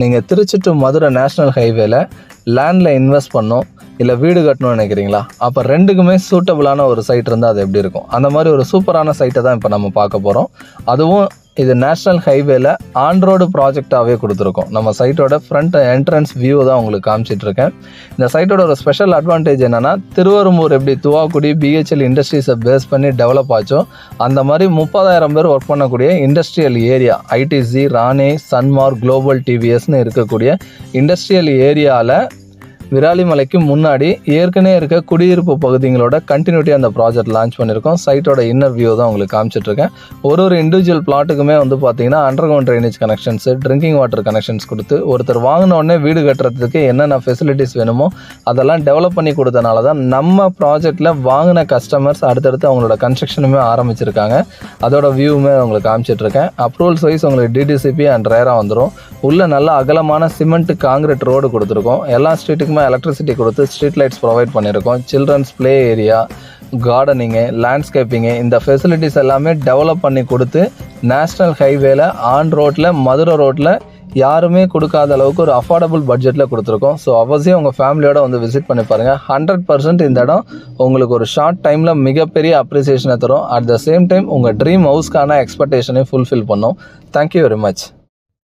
நீங்கள் Trichy to Madurai national ஹைவேல லேண்டில் இன்வெஸ்ட் பண்ணோம் இல்லை வீடு கட்டணும்னு நினைக்கிறீங்களா? அப்போ ரெண்டுக்குமே சூட்டபுளான ஒரு சைட் இருந்தால் அது எப்படி இருக்கும்? அந்த மாதிரி ஒரு சூப்பரான சைட்டை தான் இப்போ நம்ம பார்க்க போகிறோம் அதுவும் இது நேஷ்னல் ஹைவேல ஆண்ட்ரோடு ப்ராஜெக்டாகவே கொடுத்துருக்கோம். நம்ம சைட்டோட ஃப்ரண்ட் என்ட்ரன்ஸ் வியூ தான் உங்களுக்கு காமிச்சிட்டு இருக்கேன் இந்த சைட்டோட ஒரு ஸ்பெஷல் அட்வான்டேஜ் என்னன்னா திருவரும்பூர் எப்படி துவாக்குடி பிஹெச்எல் இண்டஸ்ட்ரீஸை பேஸ் பண்ணி டெவலப் ஆச்சோ அந்த மாதிரி முப்பதாயிரம் பேர் ஒர்க் பண்ணக்கூடிய industrial area ITC Rane Sanmar global டிவிஎஸ்னு இருக்கக்கூடிய இண்டஸ்ட்ரியல் ஏரியாவில் விராலிமலைக்கு முன்னாடி ஏற்கனவே இருக்க குடியிருப்பு பகுதிகளோட கண்டினியூட்டி அந்த ப்ராஜெக்ட் லான்ச் பண்ணியிருக்கோம். சைட்டோட இன்னர் வியூ தான் உங்களுக்கு காமிச்சிட்ருக்கேன். ஒரு ஒரு இண்டிவிஜுவல் பிளாட்டுக்குமே வந்து பார்த்தீங்கன்னா underground drainage connections drinking water connections கொடுத்து ஒருத்தர் வாங்கின உடனே வீடு கட்டுறதுக்கு என்னென்ன ஃபெசிலிட்டிஸ் வேணுமோ அதெல்லாம் டெவலப் பண்ணி கொடுத்தனால தான் நம்ம ப்ராஜெக்டில் வாங்கின கஸ்டமர்ஸ் அடுத்தடுத்து அவங்களோட கன்ஸ்ட்ரக்ஷனுமே ஆரம்பிச்சிருக்காங்க. அதோட வியூவுமே உங்களுக்கு காமிச்சிட்ருக்கேன். அப்ரூவல்ஸ் வைஸ் உங்களுக்கு டிடிசிபி அண்ட் ரேராக வந்துடும் உள்ள நல்ல அகலமான சிமெண்ட் காங்கிரீட் ரோடு கொடுத்துருக்கோம். எல்லா ஸ்ட்ரீட்டுக்குமே எலக்ட்ரிசிட்டி கொடுத்து ஸ்ட்ரீட் லைட்ஸ் ப்ரொவைட் பண்ணியிருக்கோம். Children's play area gardening landscaping இந்த ஃபெசிலிட்டிஸ் எல்லாமே டெவலப் பண்ணி கொடுத்து நேஷ்னல் ஹைவேல ஆன் ரோட்டில் மதுரை ரோட்டில் யாருமே கொடுக்காத அளவுக்கு ஒரு அஃபோர்டபுள் பட்ஜெட்டில் கொடுத்துருக்கோம். ஸோ அவசியம் உங்கள் ஃபேமிலியோட வந்து விசிட் பண்ணி பாருங்கள் ஹண்ட்ரட் பர்சன்ட் இந்த இடம் உங்களுக்கு ஒரு ஷார்ட் டைமில் மிகப்பெரிய அப்ரிசியேஷனை தரும். அட் த சேம் டைம் உங்கள் ட்ரீம் ஹவுஸ்க்கான எக்ஸ்பெக்டேஷனையும் ஃபுல்ஃபில் பண்ணும். Thank you very much